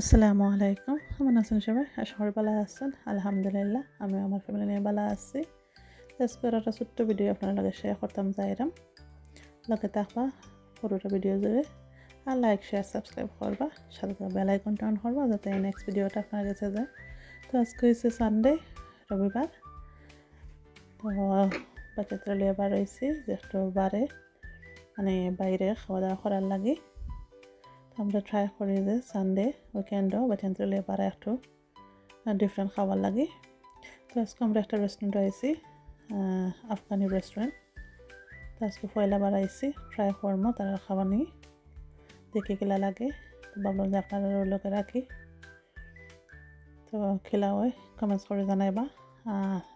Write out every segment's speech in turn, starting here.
আসসালামু আলাইকুম। কেমন আছেন সবাই? করি ভালো আছেন। আলহামদুলিল্লাহ আমি আমার ফ্যামিলি নিয়ে ভালো আছি। আজকে একটা ছোট্ট ভিডিও আপনার লগে শেয়ার করতাম যাইরাম লগে থাকবা, পুরোটা ভিডিও জুড়ে। আর লাইক শেয়ার সাবস্ক্রাইব করবা। সাথে বেল আইকনটা অন করবা, যাতে নেক্সট ভিডিওটা আপনার কাছে যায়। তো আজকে হচ্ছে সানডে রবিবার। তো বাচ্চাদের লিয়ে বার হয়েছি একটু বারে মানে বাইরে খাওয়া দাওয়া করার লাগে। আমরা ট্রাই করি যে সানডে উইকেন্ডও বাচ্চাদের পারে একটু ডিফারেন্ট খাবার লাগে তো আজকে আমরা একটা রেস্টুরেন্টে আইছি আফগানি রেস্টুরেন্ট তো আজকে পয়লা বার আইছি ট্রাই করব তারা খাবার নিয়ে দেখে খেলা লাগে তো ভাবলাম যে আপনারা লোকে রাখি তো খেলা হয় কমেন্টস করে জানাইবা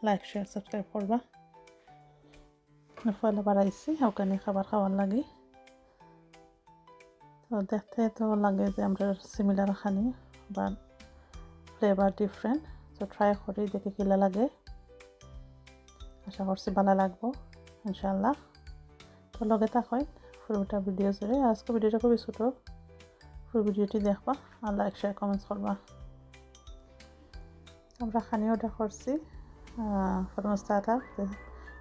লাইক শেয়ার সাবস্ক্রাইব করবা পয়লা বার আইছি আফগানি খাবার খাওয়ার লাগে তো দেখতে তো লাগে যে আমরা সিমিলার খানি বা ফ্লেভার ডিফারেন্ট তো ট্রাই করি, দেখে কিলা লাগে। আশা করছি ভালো লাগবো ইনশাল্লাহ তো লগে থাকেন পুরোটা ভিডিও জুড়ে। আজকে ভিডিওটা খুবই ছোটো। ফুল ভিডিওটি দেখবা, আর লাইক শেয়ার কমেন্টস করবা। আমরা খানি অর্ডার করছি। স্টার্টার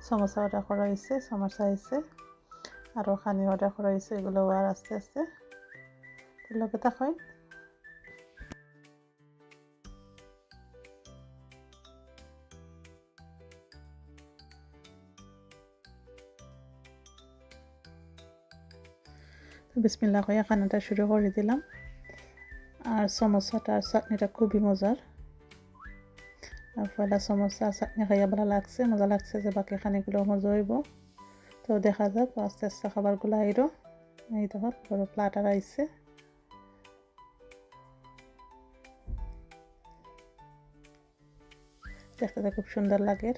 সমোসা অর্ডার করা হয়েছে সমোসা হয়েছে আরও খানি অর্ডার করা হয়েছে এগুলো আর আস্তে আস্তে। লগে থাকেন বিসমিল্লা করে খানাটা শুরু করে দিলাম আর সমোসাটা আর চাটনিটা খুবই মজার আর পয়লা সমোসা আর চাটনি খাইয়া ভালো লাগছে মজা লাগছে যে বাকি খানিগুলো মজা হইব তো দেখা যাক আস্তে আস্তে খাবারগুলো আইরো এই দেখো বড় প্লাটার আইছে দেখতে খুব সুন্দর লাগে।